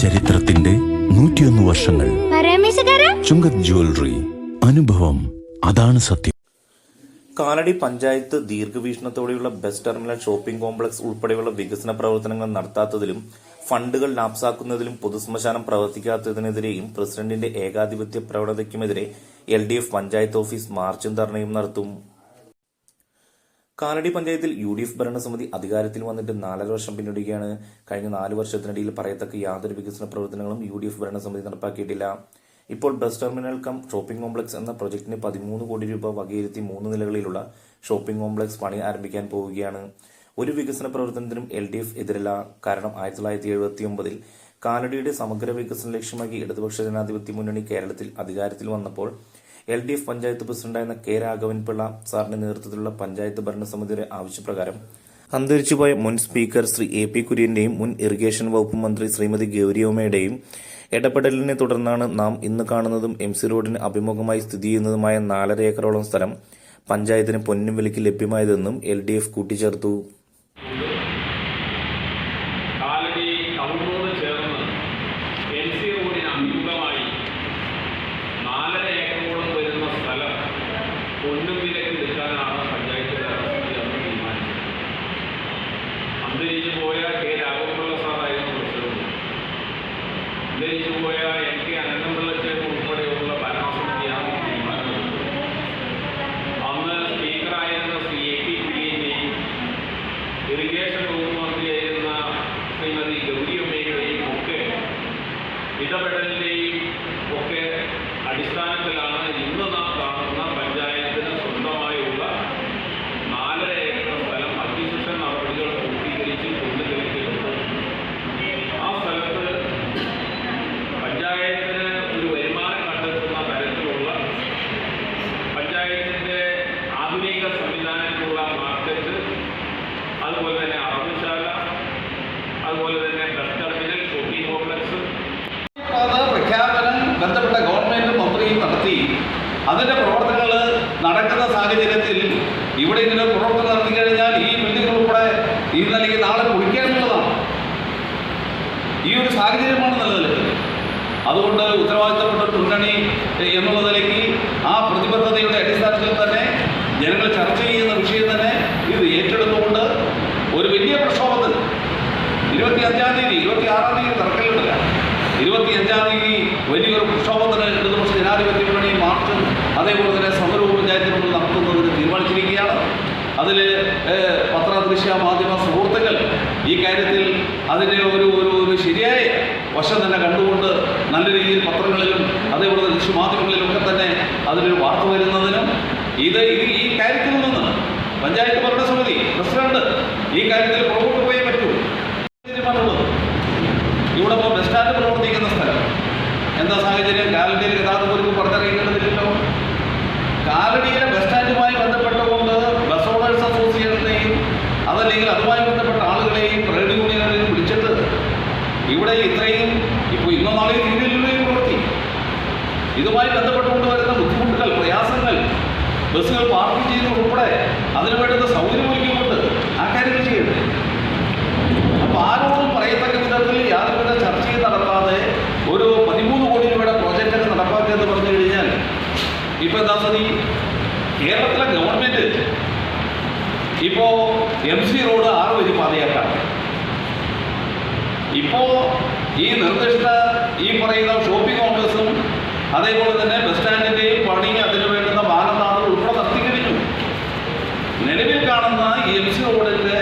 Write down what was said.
ചരിത്രത്തിന്റെ നൂറ്റിയൊന്ന് വർഷങ്ങൾ. ചുങ്കത് ജ്വല്ലറി. അനുഭവം. അതാണ് സത്യം. കാലടി പഞ്ചായത്ത് ദീർഘവീക്ഷണത്തോടെയുള്ള ബസ് ടെർമിനൽ ഷോപ്പിംഗ് കോംപ്ലക്സ് ഉൾപ്പെടെയുള്ള വികസന പ്രവർത്തനങ്ങൾ നടത്താത്തതിലും ഫണ്ടുകൾ ലാപ്സാക്കുന്നതിലും പൊതുശ്മശാനം പ്രവർത്തിക്കാത്തതിനെതിരെയും പ്രസിഡന്റിന്റെ ഏകാധിപത്യ പ്രവണതയ്ക്കുമെതിരെ L D F panchayat office മാർച്ചും ധർണയും നടത്തും. കാലടി പഞ്ചായത്തിൽ യു ഡി എഫ് ഭരണസമിതി അധികാരത്തിൽ വന്നിട്ട് നാലര വർഷം പിന്നിടുകയാണ്. കഴിഞ്ഞ നാല് വർഷത്തിനിടയിൽ പറയത്തക്ക യാതൊരു വികസന പ്രവർത്തനങ്ങളും യു ഡി എഫ് ഭരണസമിതി നടപ്പാക്കിയിട്ടില്ല. ഇപ്പോൾ bus terminal cum shopping complex എന്ന പ്രൊജക്ടിന് പതിമൂന്ന് കോടി രൂപ വകയിരുത്തി മൂന്ന് നിലകളിലുള്ള ഷോപ്പിംഗ് കോംപ്ലക്സ് പണി ആരംഭിക്കാൻ പോവുകയാണ്. ഒരു വികസന പ്രവർത്തനത്തിനും എൽ ഡി എഫ് എതിരല്ല. കാരണം ആയിരത്തി തൊള്ളായിരത്തി എഴുപത്തി ഒമ്പതിൽ കാലടിയുടെ സമഗ്ര വികസന ലക്ഷ്യമാക്കി ഇടതുപക്ഷ ജനാധിപത്യ മുന്നണി കേരളത്തിൽ അധികാരത്തിൽ വന്നപ്പോൾ എൽ ഡി എഫ് പഞ്ചായത്ത് പ്രസിഡന്റായിരുന്ന കെ രാഘവൻപിള്ള സാറിന്റെ നേതൃത്വത്തിലുള്ള പഞ്ചായത്ത് ഭരണസമിതിയുടെ ആവശ്യപ്രകാരം അന്തരിച്ചുപോയ മുൻ സ്പീക്കർ ശ്രീ എ പി കുര്യന്റെയും മുൻ ഇറിഗേഷൻ വകുപ്പ് മന്ത്രി ശ്രീമതി ഗൗരിയമ്മയുടെയും ഇടപെടലിനെ തുടർന്നാണ് നാം ഇന്ന് കാണുന്നതും എം സി റോഡിന് അഭിമുഖമായി സ്ഥിതി ചെയ്യുന്നതുമായ നാലര ഏക്കറോളം സ്ഥലം പഞ്ചായത്തിന് പൊന്നും വിലയ്ക്ക് ലഭ്യമായതെന്നും എൽ ഡി എഫ് കൂട്ടിച്ചേർത്തു കാലടി ടൗണിനോട് ചേർന്ന് എൻ സി റോഡിന് അഭിമുഖമായി നാലര ഏക്കറോളം വരുന്ന സ്ഥലം പൊന്നും വിലക്ക് എടുക്കാനാണ് പഞ്ചായത്ത് ഭരണസമിതി അന്ന് തീരുമാനിച്ചത് അന്തരിച്ചു പോയ കെ രാഘവപിള്ള സാറായിരുന്നു പ്രസിഡന്റ് അന്തരിച്ചു പോയ എൻ കെ അനന്തപിള്ളച്ചേട്ടൻ ഉൾപ്പെടെയുള്ള ഭരണസമിതിയാണ് ഈ തീരുമാനമെടുത്തത് അന്ന് സ്പീക്കറായിരുന്ന ശ്രീ എ പി കുര്യന്റെയും ഇറിഗേഷൻ വകുപ്പ് മന്ത്രിയായിരുന്ന ശ്രീമതി ഗൗരിയമ്മയുടെയും ഒക്കെ ഇടപെടലിന്റെയും ഒക്കെ അടിസ്ഥാനത്തിലാണ് ഇന്ന് നാം കാണുന്ന പഞ്ചായത്തിന് സ്വന്തമായുള്ള നാലര ഏക്കർ സ്ഥലം അക്വിസിഷൻ നടപടികൾ പൂർത്തീകരിച്ച് കൊണ്ടുകലിക്കെടുത്തത് ആ സ്ഥലത്ത് പഞ്ചായത്തിന് ഒരു വരുമാനം കണ്ടെത്തുന്ന തരത്തിലുള്ള പഞ്ചായത്തിന്റെ ആധുനിക സംവിധാനത്തിലുള്ള മാർക്കറ്റ് അതുപോലെ തന്നെ അറബുശാല അതുപോലെ തന്നെ ബസ് ടെർമിനൽ ഷോപ്പിംഗ് കോംപ്ലക്സ് അത് പ്രഖ്യാപനം ബന്ധപ്പെട്ട ഗവൺമെന്റ് മന്ത്രിയും നടത്തി അതിന്റെ പ്രവർത്തനങ്ങൾ നടക്കുന്ന സാഹചര്യത്തിൽ ഇവിടെ ഒരു പ്രവർത്തനം നടത്തി കഴിഞ്ഞാൽ ഈ ബിൽഡിംഗ് ഉൾപ്പെടെ ഇന്ന് അല്ലെങ്കിൽ നാളെ കുടിക്കാനുള്ളതാണ് ഈ ഒരു സാഹചര്യമാണ് നിലനിൽക്കുന്നത്. അതുകൊണ്ട് ഉത്തരവാദിത്തപ്പെട്ട മുന്നണി എന്നുള്ള നിലയ്ക്ക് ആ പ്രതിബദ്ധതയുടെ അടിസ്ഥാനത്തിൽ തന്നെ ജനങ്ങൾ ചർച്ച ചെയ്യുന്ന വിഷയം തന്നെ ഇത് ഏറ്റെടുത്തുകൊണ്ട് ഒരു വലിയ പ്രക്ഷോഭത്തിൽ ഇരുപത്തി അഞ്ചാം തീയതി ഇരുപത്തി ആറാം തീയതി തറക്കല്ലിടില്ല ഇരുപത്തി അഞ്ചാം തീയതി വലിയൊരു പ്രക്ഷോഭത്തിന് ഇടതുപക്ഷ ജനാധിപത്യ മുന്നണി മാർച്ചും അതേപോലെ തന്നെ സമരവും പഞ്ചായത്തിനുള്ളിൽ നടത്തുന്നതിന് തീരുമാനിച്ചിരിക്കുകയാണ് അതിൽ പത്രദൃശ്യ മാധ്യമ സുഹൃത്തുക്കൾ ഈ കാര്യത്തിൽ അതിന്റെ ഒരു ഒരു ഒരു ശരിയായ വശം തന്നെ കണ്ടുകൊണ്ട് നല്ല രീതിയിൽ പത്രങ്ങളിലും അതേപോലെ തന്നെ ദൃശ്യമാധ്യമങ്ങളിലും ഒക്കെ തന്നെ അതിനൊരു വാർത്ത വരുന്നതിനും ഇത് ഈ കാര്യത്തിൽ നിന്ന് പഞ്ചായത്ത് ഭരണസമിതി പ്രസിഡന്റ് ഈ കാര്യത്തിൽ പുറകോട്ട് പോയേ ഇവിടെ ഇത്രയും ഇപ്പോൾ ഇന്നും നാളെ രീതിയിലുള്ള പ്രവൃത്തി ഇതുമായി ബന്ധപ്പെട്ടുകൊണ്ട് വരുന്ന ബുദ്ധിമുട്ടുകൾ പ്രയാസങ്ങൾ ബസ്സുകൾ പാർക്ക് ചെയ്യുന്ന ഉൾപ്പെടെ അതിനു വേണ്ടുന്ന സൗകര്യം ഒരുക്കിക്കൊണ്ട് ആ കാര്യങ്ങൾ ചെയ്യട്ടെ അപ്പൊ ആരോടും പറയത്തക്ക വിധത്തിൽ യാതൊരുവിധ ചർച്ചയും നടത്താതെ ഒരു പതിമൂന്ന് കോടി രൂപയുടെ പ്രോജക്റ്റ് നടപ്പാക്കുക എന്ന് പറഞ്ഞു കഴിഞ്ഞാൽ ഇപ്പൊ എന്താ സ്ഥിതി? കേരളത്തിലെ ഗവൺമെന്റ് ഇപ്പോ എം സി റോഡ് ആറ് വരി പാതയാക്കാണ്. ഇപ്പോ ഈ നിർദ്ദിഷ്ട ഈ പറയുന്ന ഷോപ്പിംഗ് കോംപ്ലക്സും അതേപോലെ തന്നെ ബസ് സ്റ്റാൻഡിന്റെയും പണി അതിന് വേണ്ടുന്ന മാനദണ്ഡങ്ങൾ ഉൾപ്പെടെ നിർത്തിക്കഴിഞ്ഞു നിലവിൽ കാണുന്ന എം സി റോഡിന്റെ